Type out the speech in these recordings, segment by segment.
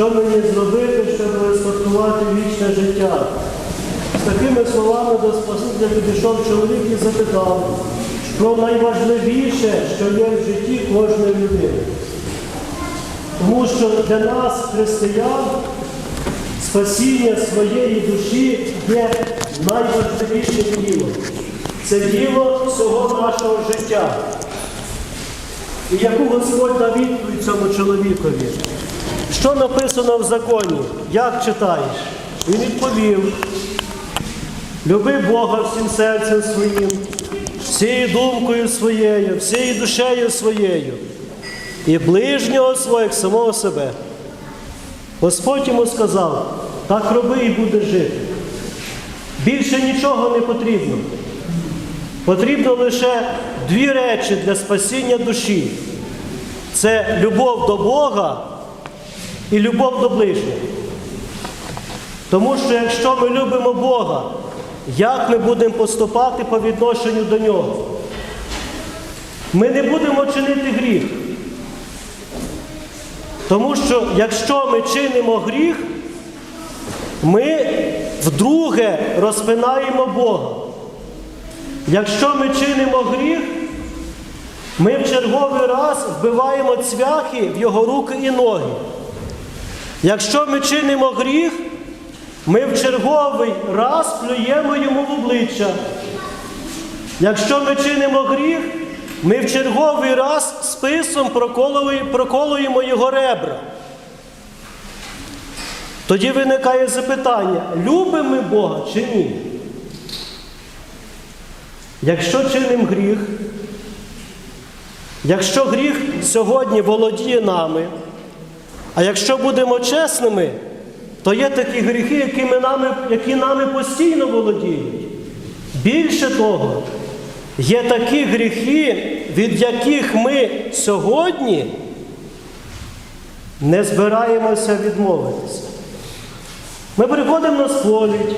Що мені зробити, щоб успадкувати вічне життя? З такими словами до Спасителя підійшов чоловік і запитав про найважливіше, що є в житті кожної людини. Тому що для нас, християн, спасіння своєї душі є найважливіше діло. Це діло всього нашого життя. І яку Господь дав відповідь цьому чоловікові? Що написано в законі? Як читаєш? Він відповів: люби Бога всім серцем своїм, всією думкою своєю, всією душею своєю, і ближнього свого, як самого себе. Господь йому сказав, так роби і будеш жити. Більше нічого не потрібно. Потрібно лише дві речі для спасіння душі. Це любов до Бога і любов до ближнього. Тому що якщо ми любимо Бога, як ми будемо поступати по відношенню до Нього? Ми не будемо чинити гріх. Тому що якщо ми чинимо гріх, ми вдруге розпинаємо Бога. Якщо ми чинимо гріх, ми в черговий раз вбиваємо цвяхи в його руки і ноги. Якщо ми чинимо гріх, ми в черговий раз плюємо йому в обличчя. Якщо ми чинимо гріх, ми в черговий раз списом проколуємо його ребра. Тоді виникає запитання, любимо ми Бога чи ні? Якщо чинимо гріх, якщо гріх сьогодні володіє нами, а якщо будемо чесними, то є такі гріхи, які, ми нами, які нами постійно володіють. Більше того, є такі гріхи, від яких ми сьогодні не збираємося відмовитися. Ми приходимо на сповідь,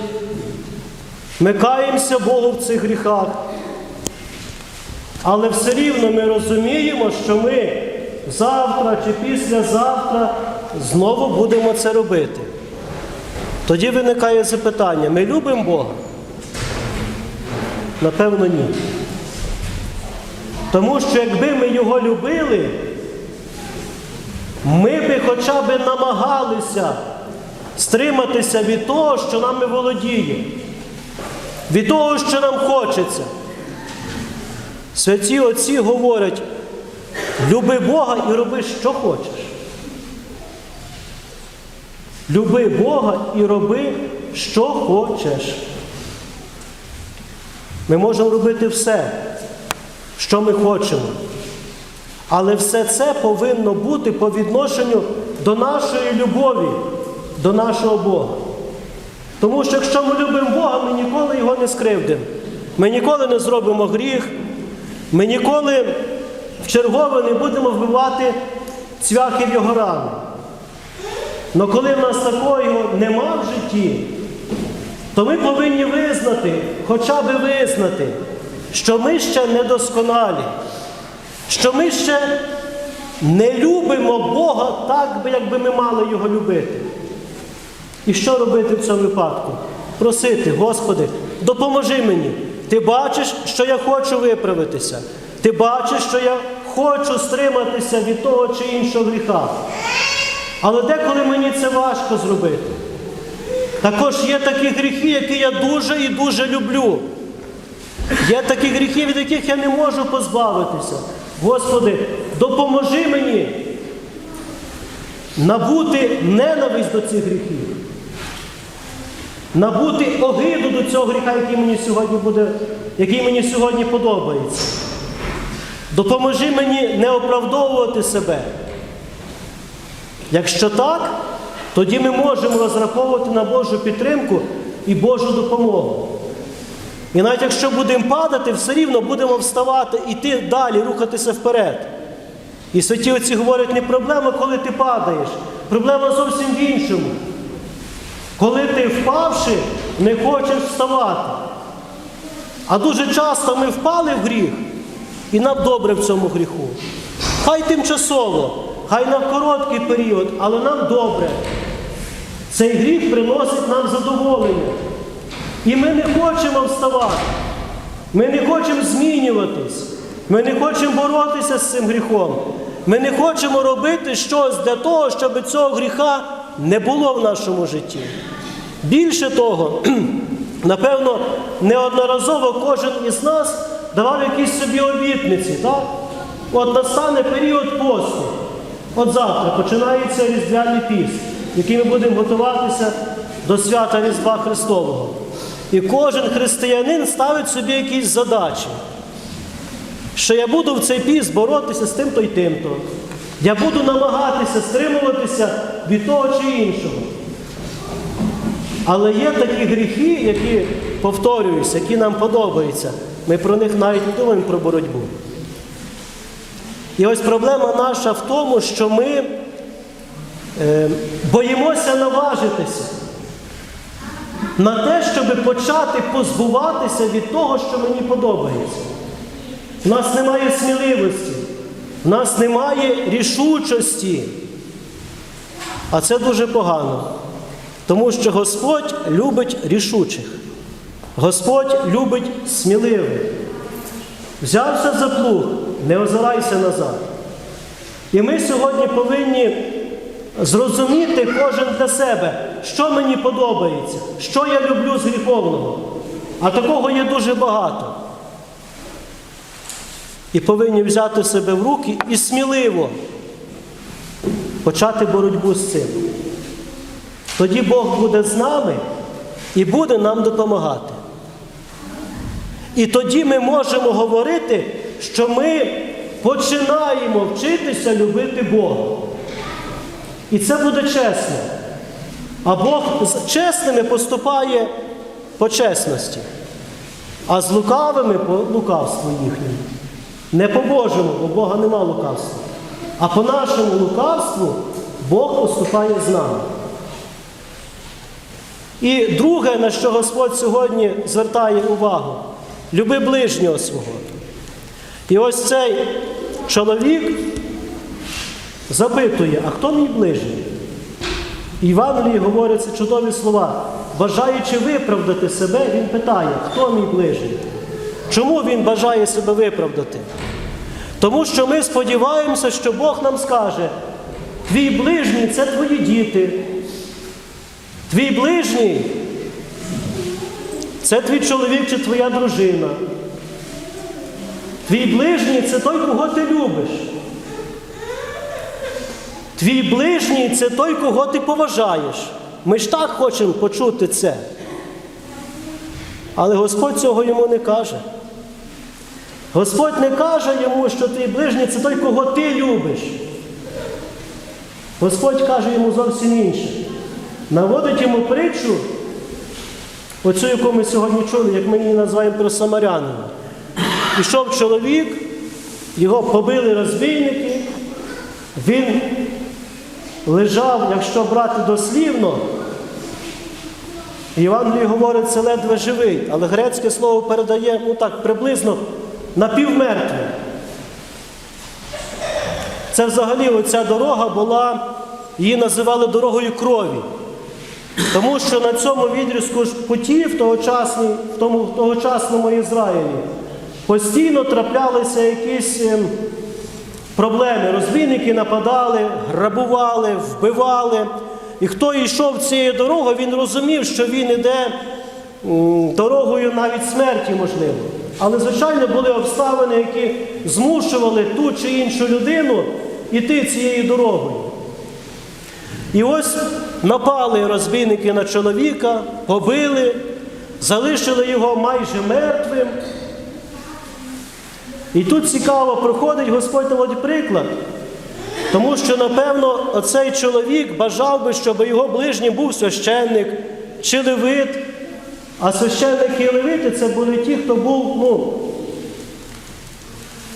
ми каємося Богу в цих гріхах, але все рівно ми розуміємо, що ми завтра чи післязавтра знову будемо це робити. Тоді виникає запитання: ми любимо Бога? Напевно, ні. Тому що якби ми його любили, ми би хоча б намагалися стриматися від того, що нами володіє, від того, що нам хочеться. Святі отці говорять, люби Бога і роби, що хочеш. Люби Бога і роби, що хочеш. Ми можемо робити все, що ми хочемо. Але все це повинно бути по відношенню до нашої любові, до нашого Бога. Тому що якщо ми любимо Бога, ми ніколи його не скривдимо. Ми ніколи не зробимо гріх, ми ніколи в чергове не будемо вбивати цвяхи в його рани. Але коли в нас такого нема в житті, то ми повинні визнати, хоча б визнати, що ми ще недосконалі, що ми ще не любимо Бога так, би, як би ми мали його любити. І що робити в цьому випадку? Просити, Господи, допоможи мені. Ти бачиш, що я хочу виправитися. Ти бачиш, що я хочу стриматися від того чи іншого гріха. Але деколи мені це важко зробити. Також є такі гріхи, які я дуже і дуже люблю. Є такі гріхи, від яких я не можу позбавитися. Господи, допоможи мені набути ненависть до цих гріхів. Набути огиду до цього гріха, який мені сьогодні буде, який мені сьогодні подобається. Допоможи мені не оправдовувати себе. Якщо так, тоді ми можемо розраховувати на Божу підтримку і Божу допомогу. І навіть якщо будемо падати, все рівно будемо вставати, іти далі, рухатися вперед. І святі отці говорять, не проблема, коли ти падаєш, проблема зовсім в іншому. Коли ти впавши, не хочеш вставати. А дуже часто ми впали в гріх, і нам добре в цьому гріху. Хай тимчасово, хай на короткий період, але нам добре. Цей гріх приносить нам задоволення. І ми не хочемо вставати. Ми не хочемо змінюватись. Ми не хочемо боротися з цим гріхом. Ми не хочемо робити щось для того, щоб цього гріха не було в нашому житті. Більше того, напевно, неодноразово кожен із нас давав якісь собі обітниці. Так? От настане період посту. От завтра починається Різдвяний піст, який ми будемо готуватися до свята Різдва Христового. І кожен християнин ставить собі якісь задачі. Що я буду в цей піст боротися з тим-то й тим-то. Я буду намагатися стримуватися від того чи іншого. Але є такі гріхи, які, повторююсь, які нам подобаються. Ми про них навіть не думаємо про боротьбу. І ось проблема наша в тому, що ми е, боїмося наважитися на те, щоб почати позбуватися від того, що мені подобається. У нас немає сміливості, в нас немає рішучості. А це дуже погано. Тому що Господь любить рішучих. Господь любить сміливих. Взявся за плуг, не озирайся назад. І ми сьогодні повинні зрозуміти кожен для себе, що мені подобається, що я люблю з гріховного. А такого є дуже багато. І повинні взяти себе в руки і сміливо почати боротьбу з цим. Тоді Бог буде з нами і буде нам допомагати. І тоді ми можемо говорити, що ми починаємо вчитися любити Бога. І це буде чесно. А Бог з чесними поступає по чесності, а з лукавими по лукавству їхньому. Не по Божому, бо Бога нема лукавства. А по нашому лукавству Бог поступає з нами. І друге, на що Господь сьогодні звертає увагу, люби ближнього свого. І ось цей чоловік запитує, а хто мій ближній? І Євангелії говоряться чудові слова. Бажаючи виправдати себе, він питає, хто мій ближній? Чому він бажає себе виправдати? Тому що ми сподіваємося, що Бог нам скаже, твій ближній це твої діти. Твій ближній це твій чоловік чи твоя дружина. Твій ближній це той, кого ти любиш. Твій ближній це той, кого ти поважаєш. Ми ж так хочемо почути це. Але Господь цього йому не каже. Господь не каже йому, що твій ближній це той, кого ти любиш. Господь каже йому зовсім інше. Наводить йому притчу, оцю, яку ми сьогодні чули, як ми її називаємо про самарянина. Пішов чоловік, його побили розбійники, він лежав, якщо брати дослівно, Євангелії говорить, це ледве живий, але грецьке слово передає, ну так, приблизно напівмертвий. Це взагалі оця дорога була, її називали дорогою крові. Тому що на цьому відрізку ж в, тогочасній, в тому в тогочасному Ізраїлі постійно траплялися якісь ем, проблеми. Розбійники нападали, грабували, вбивали. І хто йшов цією дорогою, він розумів, що він іде дорогою навіть смерті, можливо. Але, звичайно, були обставини, які змушували ту чи іншу людину йти цією дорогою. І ось напали розбійники на чоловіка, побили, залишили його майже мертвим. І тут цікаво проходить Господь наводить приклад. Тому що, напевно, оцей чоловік бажав би, щоб його ближнім був священник чи левит. А священники і левити це були ті, хто був ну,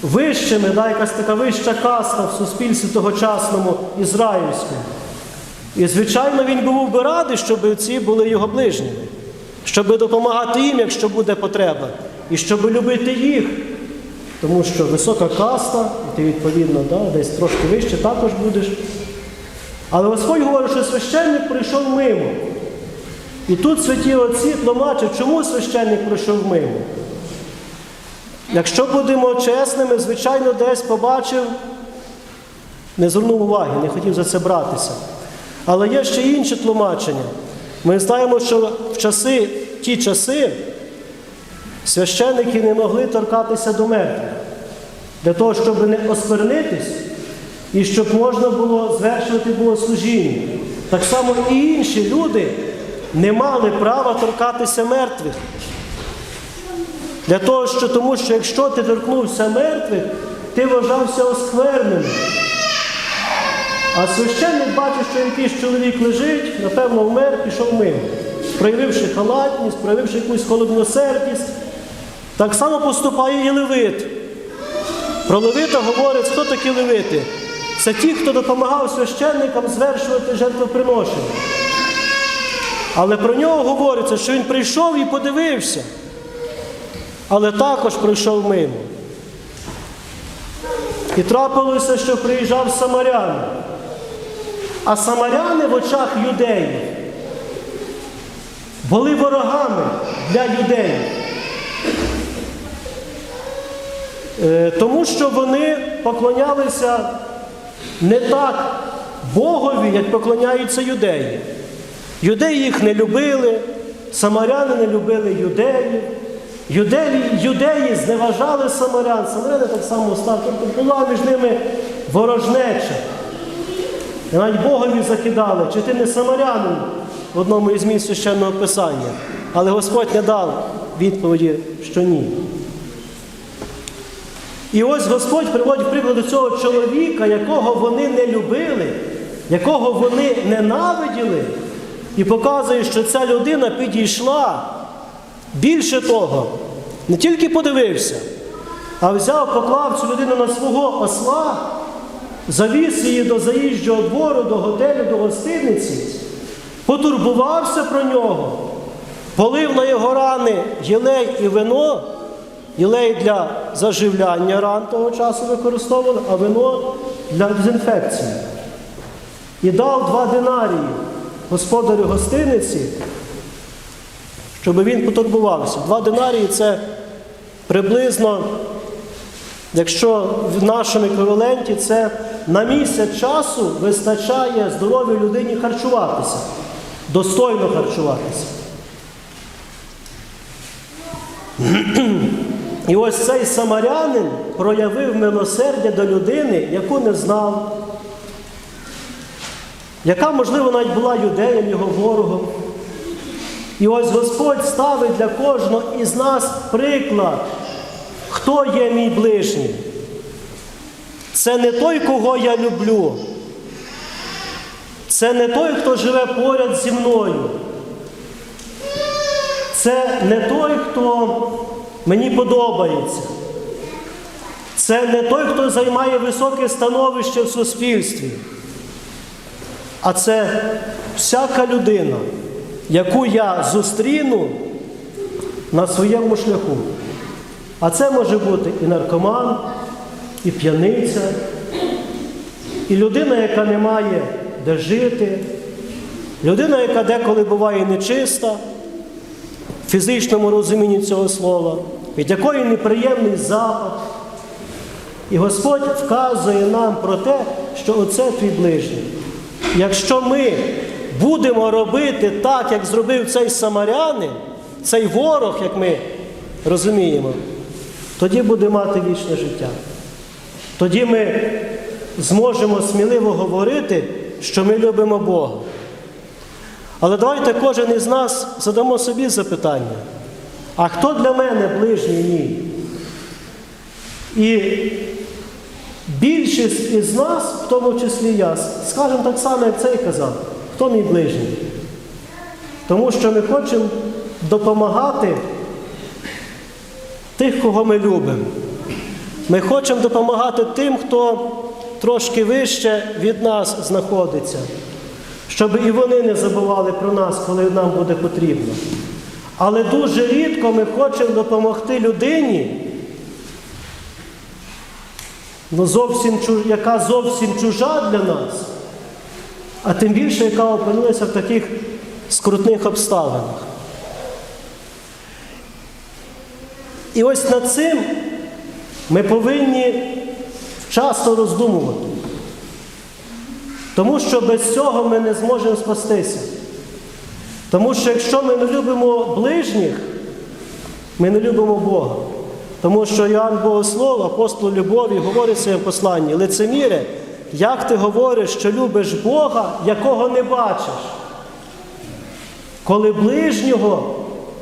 вищими, да, якась така вища каста в суспільстві тогочасному ізраїльському. І, звичайно, він був би радий, щоб ці були його ближніми, щоб допомагати їм, якщо буде потреба, і щоб любити їх. Тому що висока каста, і ти відповідно да, десь трошки вище також будеш. Але Господь говорить, що священник прийшов мимо. І тут святі отці тлумачать, чому священник прийшов мимо. Якщо будемо чесними, звичайно, десь побачив, не звернув уваги, не хотів за це братися. Але є ще інше тлумачення. Ми знаємо, що в часи, ті часи священники не могли торкатися до мертвих для того, щоб не осквернитись і щоб можна було звершувати богослужіння. Так само і інші люди не мали права торкатися мертвих. Для того, що, тому що якщо ти торкнувся мертвих, ти вважався оскверненим. А священник бачить, що якийсь чоловік лежить, напевно, вмер, пішов мимо, проявивши халатність, проявивши якусь холодносердість. Так само поступає і левит. Про левита говорить, хто такі левити? Це ті, хто допомагав священникам звершувати жертвоприношення. Але про нього говориться, що він прийшов і подивився, але також пройшов мимо. І трапилося, що приїжджав самарянин. А самаряни в очах юдеїв були ворогами для юдеїв. Е, Тому що вони поклонялися не так Богові, як поклоняються юдеї. Юдеї їх не любили, самаряни не любили юдеїв. Юдеї, юдеї зневажали самарян, самаряни так само. Тобто була між ними ворожнеча. І навіть Богові закидали, чи ти не самарянин в одному із місць священного писання. Але Господь не дав відповіді, що ні. І ось Господь приводить прикладу цього чоловіка, якого вони не любили, якого вони ненавиділи, і показує, що ця людина підійшла. Більше того, не тільки подивився, а взяв, поклав цю людину на свого осла, завіз її до заїжджого двору, до готелю, до гостиниці, потурбувався про нього, полив на його рани єлей і вино. Єлей для заживляння ран того часу використовували, а вино для дезінфекції. І дав два динарії господарю гостиниці, щоб він потурбувався. Два динарії це приблизно, якщо в нашому еквіваленті, це на місяць часу вистачає здоровій людині харчуватися, достойно харчуватися. І ось цей самарянин проявив милосердя до людини, яку не знав, яка, можливо, навіть була юдеєм, його ворогом. І ось Господь ставить для кожного із нас приклад, хто є мій ближній. Це не той, кого я люблю. Це не той, хто живе поряд зі мною. Це не той, хто мені подобається. Це не той, хто займає високе становище в суспільстві. А це всяка людина, яку я зустріну на своєму шляху. А це може бути і наркоман, і п'яниця, і людина, яка не має де жити, людина, яка деколи буває нечиста в фізичному розумінні цього слова, від якої неприємний запах. І Господь вказує нам про те, що оце твій ближній. Якщо ми будемо робити так, як зробив цей самарянин, цей ворог, як ми розуміємо, тоді буде мати вічне життя. Тоді ми зможемо сміливо говорити, що ми любимо Бога. Але давайте кожен із нас задамо собі запитання, а хто для мене ближній мій? І більшість із нас, в тому числі я, скажемо так само, як цей казав, хто мій ближній? Тому що ми хочемо допомагати тих, кого ми любимо. Ми хочемо допомагати тим, хто трошки вище від нас знаходиться, щоб і вони не забували про нас, коли нам буде потрібно. Але дуже рідко ми хочемо допомогти людині, ну, зовсім, яка зовсім чужа для нас, а тим більше, яка опинилася в таких скрутних обставинах. І ось над цим ми повинні часто роздумувати. Тому що без цього ми не зможемо спастися. Тому що якщо ми не любимо ближніх, ми не любимо Бога. Тому що Іоанн Богослов, апостол любові, говорить в своєму посланні, лицеміре, як ти говориш, що любиш Бога, якого не бачиш? Коли ближнього,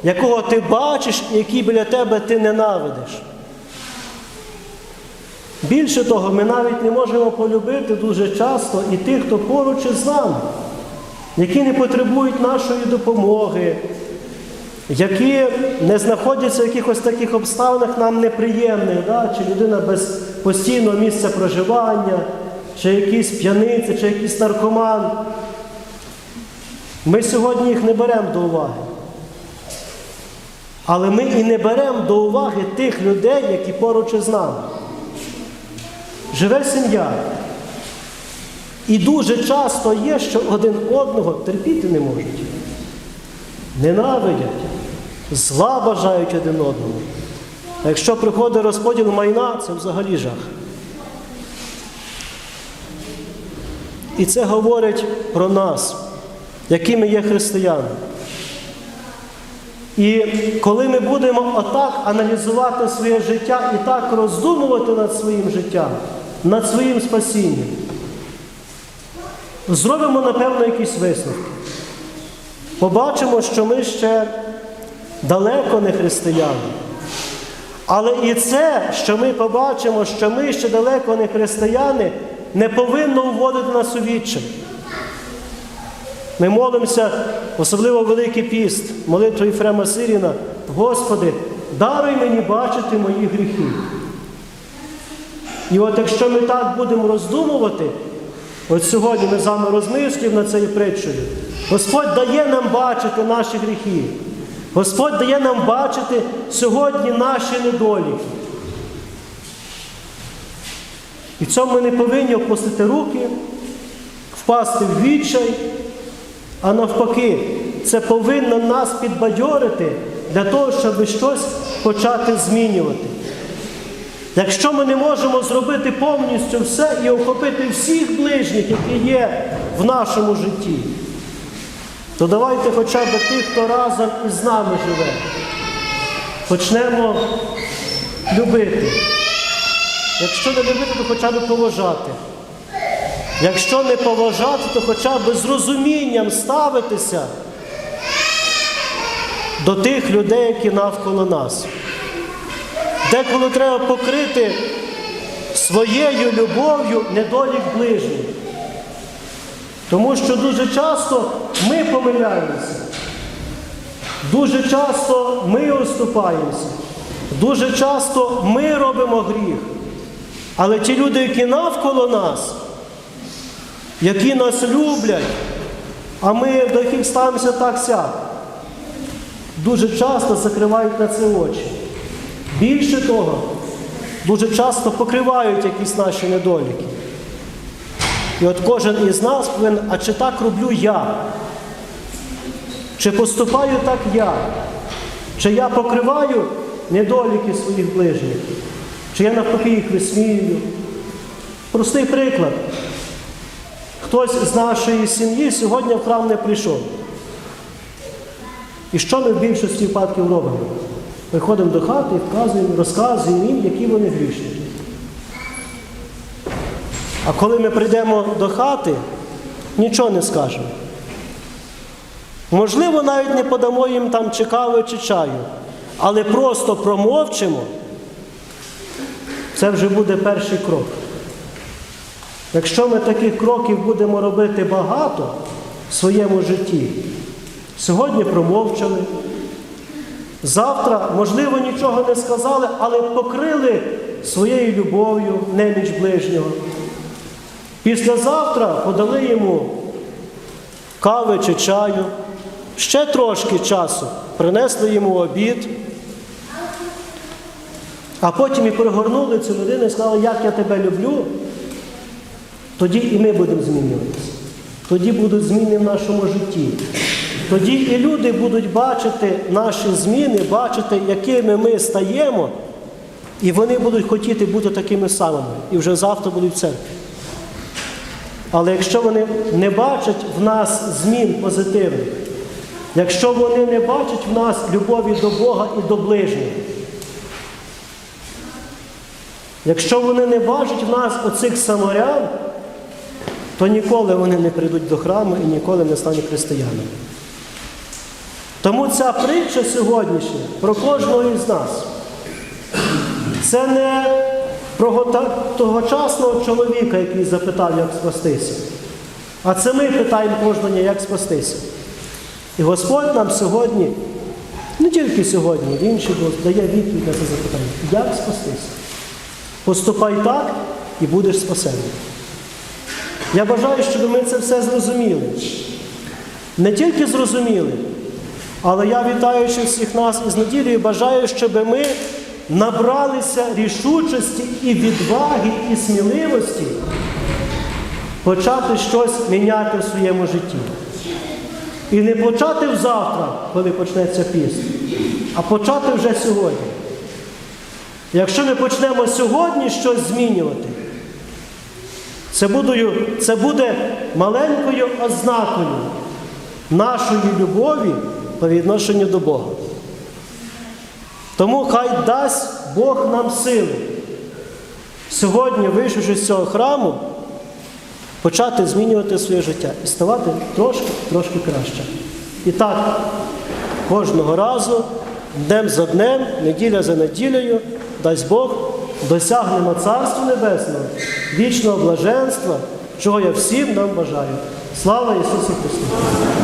якого ти бачиш і який біля тебе ти ненавидиш. Більше того, ми навіть не можемо полюбити дуже часто і тих, хто поруч із нами, які не потребують нашої допомоги, які не знаходяться в якихось таких обставинах нам неприємних, да? чи людина без постійного місця проживання, чи якийсь п'яниця, чи якийсь наркоман. Ми сьогодні їх не беремо до уваги. Але ми і не беремо до уваги тих людей, які поруч із нами. Живе сім'я. І дуже часто є, що один одного терпіти не можуть. Ненавидять, зла бажають один одному. А якщо приходить розподіл майна, це взагалі жах. І це говорить про нас, якими є християни. І коли ми будемо отак аналізувати своє життя і так роздумувати над своїм життям, над своїм спасінням, зробимо, напевно, якісь висновки. Побачимо, що ми ще далеко не християни. Але і це, що ми побачимо, що ми ще далеко не християни, не повинно вводити нас у відчай. Ми молимося, особливо Великий піст, молитву Єфрема Сиріна, Господи, даруй мені бачити мої гріхи. І от якщо ми так будемо роздумувати, от сьогодні ми з вами розмислюємо над цією притчею, Господь дає нам бачити наші гріхи. Господь дає нам бачити сьогодні наші недоліки. І цьому ми не повинні опустити руки, впасти в відчай, а навпаки, це повинно нас підбадьорити для того, щоб щось почати змінювати. Якщо ми не можемо зробити повністю все і охопити всіх ближніх, які є в нашому житті, то давайте хоча б тих, хто разом із нами живе, почнемо любити. Якщо не любити, то хоча б поважати. Якщо не поважати, то хоча б з розумінням ставитися до тих людей, які навколо нас. Деколи треба покрити своєю любов'ю недолік ближніх. Тому що дуже часто ми помиляємося, дуже часто ми оступаємося, дуже часто ми робимо гріх. Але ті люди, які навколо нас, які нас люблять, а ми до яких ставимося так сяк, дуже часто закривають на це очі. Більше того, дуже часто покривають якісь наші недоліки. І от кожен із нас повинен, а чи так роблю я? Чи поступаю так я? Чи я покриваю недоліки своїх ближніх? Чи я навпаки їх висміюю? Простий приклад. Хтось з нашої сім'ї сьогодні в храм не прийшов. І що ми в більшості випадків робимо? Приходимо до хати і вказуємо, розказуємо їм, які вони грішники. А коли ми прийдемо до хати, нічого не скажемо. Можливо, навіть не подамо їм там чи кави, чи чаю, але просто промовчимо. Це вже буде перший крок. Якщо ми таких кроків будемо робити багато в своєму житті, сьогодні промовчали, завтра, можливо, нічого не сказали, але покрили своєю любов'ю неміч ближнього. Післязавтра подали йому кави чи чаю, ще трошки часу принесли йому обід, а потім і пригорнули цю людину і сказали, як я тебе люблю, тоді і ми будемо змінюватися. Тоді будуть зміни в нашому житті. Тоді і люди будуть бачити наші зміни, бачити, якими ми стаємо, і вони будуть хотіти бути такими самими. І вже завтра будуть в церкві. Але якщо вони не бачать в нас змін позитивних, якщо вони не бачать в нас любові до Бога і до ближніх, якщо вони не бачать в нас оцих самарян, то ніколи вони не прийдуть до храму і ніколи не стануть християнами. Тому ця притча сьогоднішня про кожного із нас. Це не про тогочасного чоловіка, який запитав, як спастися. А це ми питаємо кожного, як спастися. І Господь нам сьогодні, не тільки сьогодні, в інші дає відповідь на це запитання. Як спастися? Поступай так і будеш спасений. Я бажаю, щоб ми це все зрозуміли. Не тільки зрозуміли, але я вітаючи всіх нас із неділею, бажаю, щоб ми набралися рішучості і відваги, і сміливості почати щось міняти в своєму житті. І не почати завтра, коли почнеться піст, а почати вже сьогодні. Якщо ми почнемо сьогодні щось змінювати, це буде, це буде маленькою ознакою нашої любові по відношенню до Бога. Тому хай дасть Бог нам сили сьогодні, вийшовши з цього храму, почати змінювати своє життя і ставати трошки, трошки краще. І так, кожного разу, днем за днем, неділя за неділею, дасть Бог, досягнемо Царства Небесного, вічного блаженства, чого я всім нам бажаю. Слава Ісусу Христу!